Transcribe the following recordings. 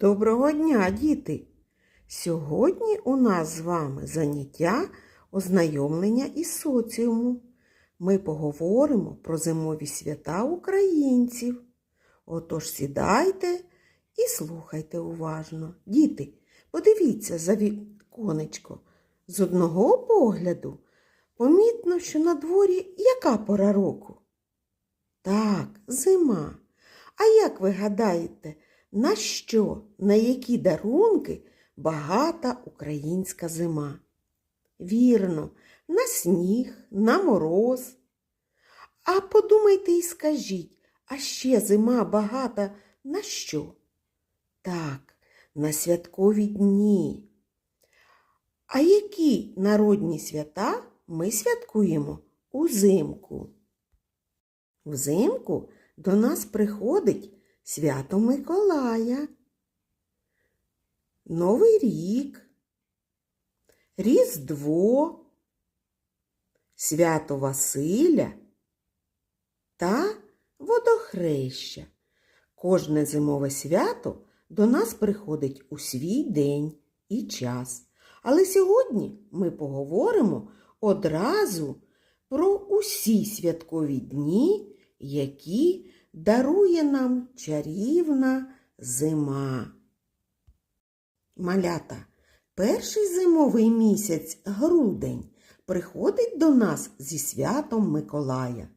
Доброго дня, діти! Сьогодні у нас з вами заняття ознайомлення із соціумом. Ми поговоримо про зимові свята українців. Отож сідайте і слухайте уважно. Діти, подивіться за віконечко. З одного погляду помітно, що на дворі яка пора року? Так, зима. А як ви гадаєте, на що, на які дарунки багата українська зима? Вірно, на сніг, на мороз. А подумайте і скажіть, а ще зима багата на що? Так, на святкові дні. А які народні свята ми святкуємо узимку? Взимку до нас приходить свято Миколая, Новий рік, Різдво, Свято Василя та Водохреща. Кожне зимове свято до нас приходить у свій день і час. Але сьогодні ми поговоримо одразу про усі святкові дні, які дарує нам чарівна зима. Малята, перший зимовий місяць грудень приходить до нас зі святом Миколая.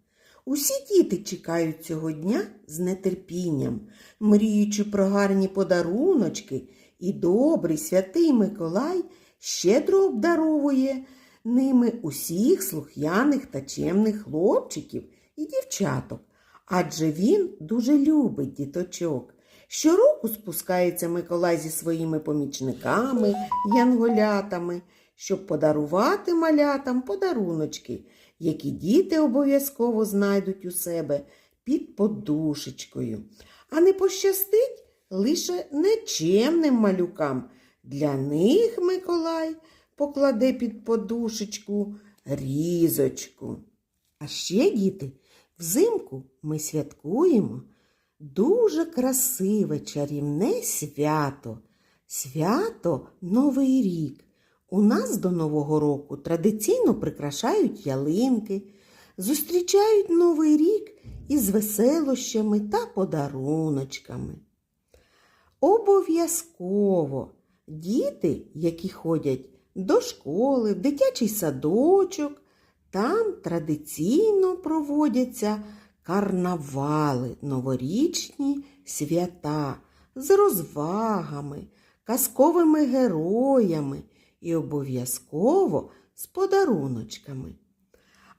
Усі діти чекають цього дня з нетерпінням, мріючи про гарні подаруночки, і добрий святий Миколай щедро обдаровує ними усіх слух'яних та чемних хлопчиків і дівчаток, адже він дуже любить діточок. Щороку спускається Миколай зі своїми помічниками, янголятами, щоб подарувати малятам подаруночки, які діти обов'язково знайдуть у себе під подушечкою. А не пощастить лише нечемним малюкам. Для них Миколай покладе під подушечку різочку. А ще, діти, взимку ми святкуємо дуже красиве чарівне свято. Свято Новий рік. У нас до Нового року традиційно прикрашають ялинки, зустрічають Новий рік із веселощами та подаруночками. Обов'язково діти, які ходять до школи, в дитячий садочок, там традиційно проводяться карнавали, новорічні свята з розвагами, казковими героями і обов'язково з подаруночками.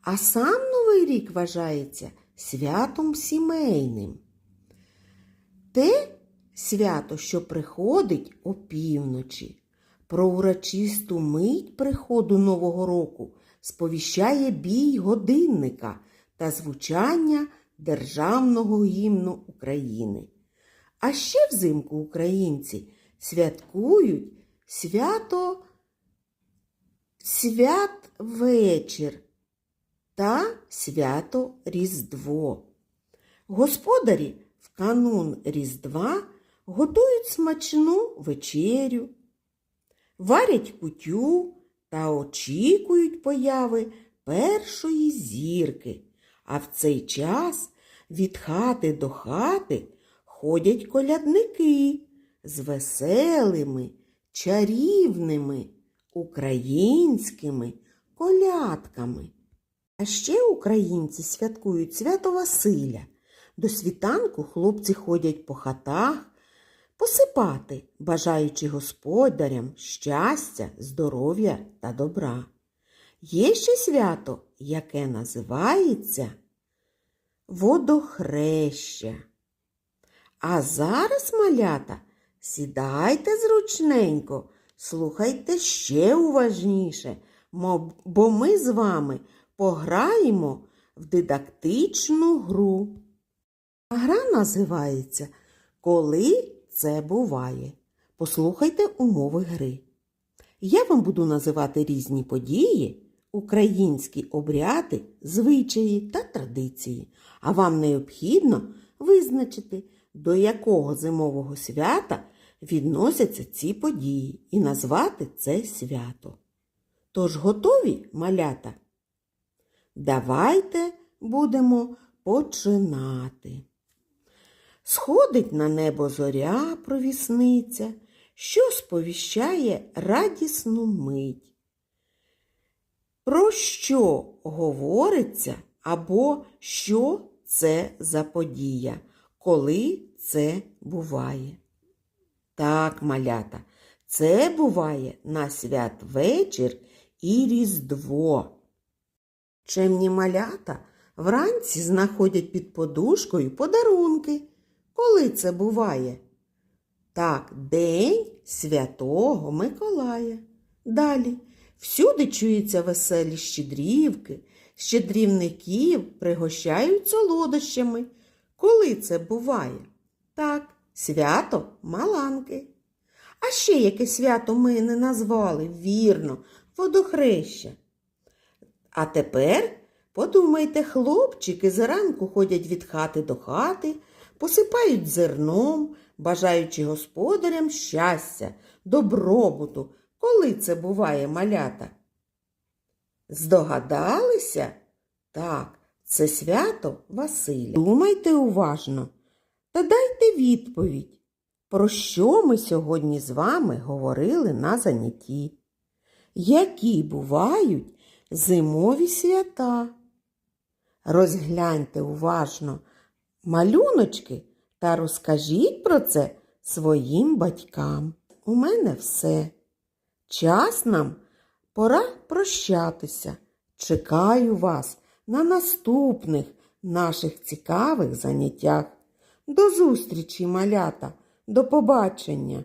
А сам Новий рік вважається святом сімейним. Те свято, що приходить опівночі, про урочисту мить приходу Нового року сповіщає бій годинника та звучання Державного гімну України. А ще взимку українці святкують свято святвечір та свято Різдво. Господарі в канун Різдва готують смачну вечерю, варять кутю та очікують появи першої зірки. А в цей час від хати до хати ходять колядники з веселими, чарівними українськими колядками. А ще українці святкують свято Василя. До світанку хлопці ходять по хатах посипати, бажаючи господарям щастя, здоров'я та добра. Є ще свято, яке називається Водохреща. А зараз, малята, сідайте зручненько, слухайте ще уважніше, бо ми з вами пограємо в дидактичну гру. Гра називається Коли це буває. Послухайте умови гри. Я вам буду називати різні події, українські обряди, звичаї та традиції, а вам необхідно визначити, до якого зимового свята відносяться ці події і назвати це свято. Тож готові малята? Давайте будемо починати. Сходить на небо зоря провісниця, що сповіщає радісну мить. Про що говориться або що це за подія, коли це буває? Так, малята, це буває на святвечір і Різдво. Чемні малята вранці знаходять під подушкою подарунки. Коли це буває? Так, День Святого Миколая. Далі всюди чуються веселі щедрівки, щедрівників пригощають солодощами. Коли це буває? Так, свято Маланки. А ще яке свято ми не назвали, вірно, водохреща. А тепер подумайте, хлопчики зранку ходять від хати до хати, посипають зерном, бажаючи господарям щастя, добробуту. Коли це буває малята? Здогадалися? Так, це свято Василя. Думайте уважно та дайте відповідь, про що ми сьогодні з вами говорили на занятті. Які бувають зимові свята? Розгляньте уважно малюночки та розкажіть про це своїм батькам. У мене все. Час нам пора прощатися. Чекаю вас на наступних наших цікавих заняттях. До зустрічі, малята, до побачення!